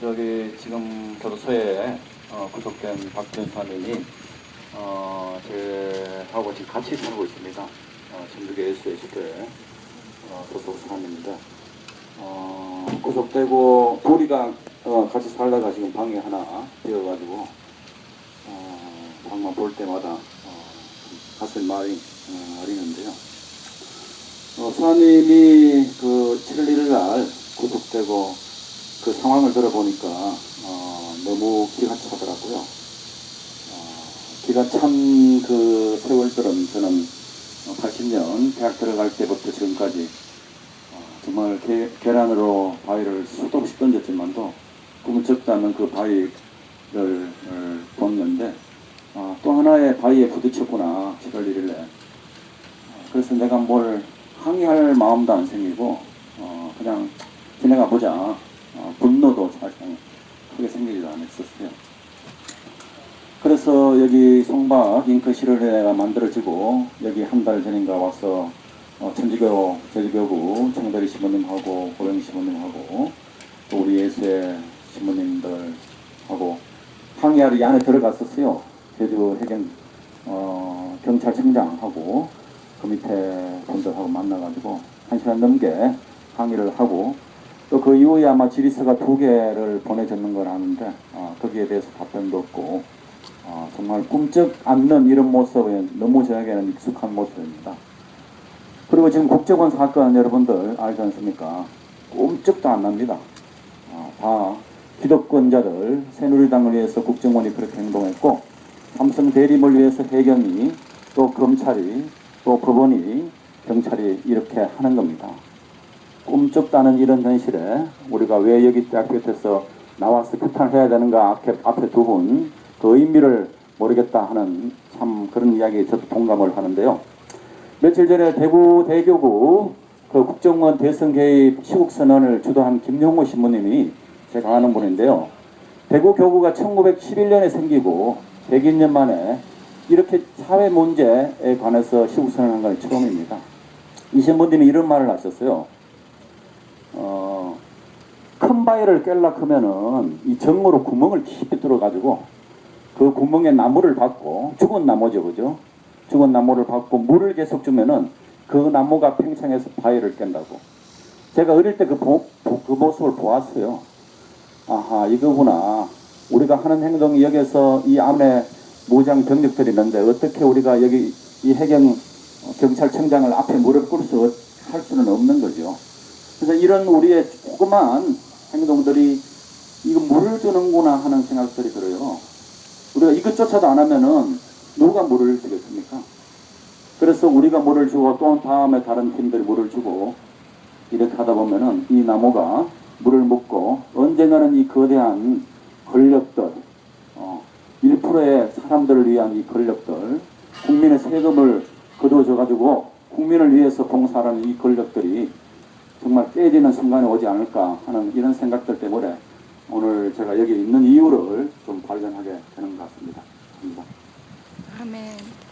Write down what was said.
저기 지금 교도소에 어, 구속된 박준사님이 어, 저하고 지금 같이 살고 있습니다. 어, 전북의 SS대 어, 소속 사람입니다. 어, 구속되고 우리가 어, 같이 살다가 지금 방이 하나 비어가지고 어, 방만 볼 때마다 어, 가슴 말이 어, 아리는데요. 어, 수아님이 그 7월 1일 날 구속되고 그 상황을 들어보니까 어, 너무 기가 차더라고요. 어, 기가 찬 그 세월들은 저는 80년 대학 들어갈 때부터 지금까지 어, 정말 계, 계란으로 바위를 수도 없이 던졌지만도 꿈을 적지 않는 그 바위를 어, 뒀는데 아, 또 하나의 바위에 부딪혔구나 7월 1일에 그래서 내가 뭘 항의할 마음도 안 생기고 어, 그냥 지내가 보자 어, 분노도 사실 크게 생기지도 않았었어요. 그래서 여기 송박 잉크실을회가 만들어지고 여기 한 달 전인가 와서 어, 천주교 제주교구 청대리 신부님하고 고령 신부님하고 또 우리 예수의 신부님들하고 항의하러 이 안에 들어갔었어요. 제주 해경 어, 경찰청장하고 그 밑에 분들하고 만나가지고 한 시간 넘게 항의를 하고 또 그 이후에 아마 지리서가 두 개를 보내줬는 걸 아는데 어, 거기에 대해서 답변도 없고 어, 정말 꿈쩍 않는 이런 모습은 너무 저에게는 익숙한 모습입니다. 그리고 지금 국정원 사건 여러분들 알지 않습니까? 꿈쩍도 안 납니다. 어, 다 기득권자들 새누리당을 위해서 국정원이 그렇게 행동했고 삼성 대림을 위해서 해경이 또 검찰이 또 법원이 경찰이 이렇게 하는 겁니다. 않은 이런 현실에 우리가 왜 여기 대학 곁에서 나와서 규탄을 해야 되는가 앞에, 앞에 두 분 그 의미를 모르겠다 하는 참 그런 이야기에 저도 동감을 하는데요. 며칠 전에 대구 대교구 그 국정원 대선 개입 시국 선언을 주도한 김용호 신부님이 제가 아는 분인데요. 대구 교구가 1911년에 생기고 102년 만에 이렇게 사회 문제에 관해서 시국 선언한 건 처음입니다. 이 신부님이 이런 말을 하셨어요. 바위를 깰라 하면은 이 정으로 구멍을 깊이 뚫어가지고 그 구멍에 나무를 받고 죽은 나무죠, 그죠? 죽은 나무를 받고 물을 계속 주면은 그 나무가 팽창해서 바위를 깬다고. 제가 어릴 때 그 그 모습을 보았어요. 아하, 이거구나. 우리가 하는 행동이 여기서 이 안에 무장 병력들이 있는데 어떻게 우리가 여기 이 해경 경찰청장을 앞에 무릎 꿇어서 할 수는 없는 거죠. 그래서 이런 우리의 조그만 행동들이 이거 물을 주는구나 하는 생각들이 들어요. 우리가 이것조차도 안 하면은 누가 물을 주겠습니까? 그래서 우리가 물을 주고 또 다음에 다른 팀들이 물을 주고 이렇게 하다 보면은 이 나무가 물을 먹고 언젠가는 이 거대한 권력들, 어, 1%의 사람들을 위한 이 권력들, 국민의 세금을 거두어줘 가지고 국민을 위해서 봉사하는 이 권력들이 정말 깨지는 순간이 오지 않을까 하는 이런 생각들 때문에 오늘 제가 여기 있는 이유를 좀 발견하게 되는 것 같습니다. 감사합니다. 아멘.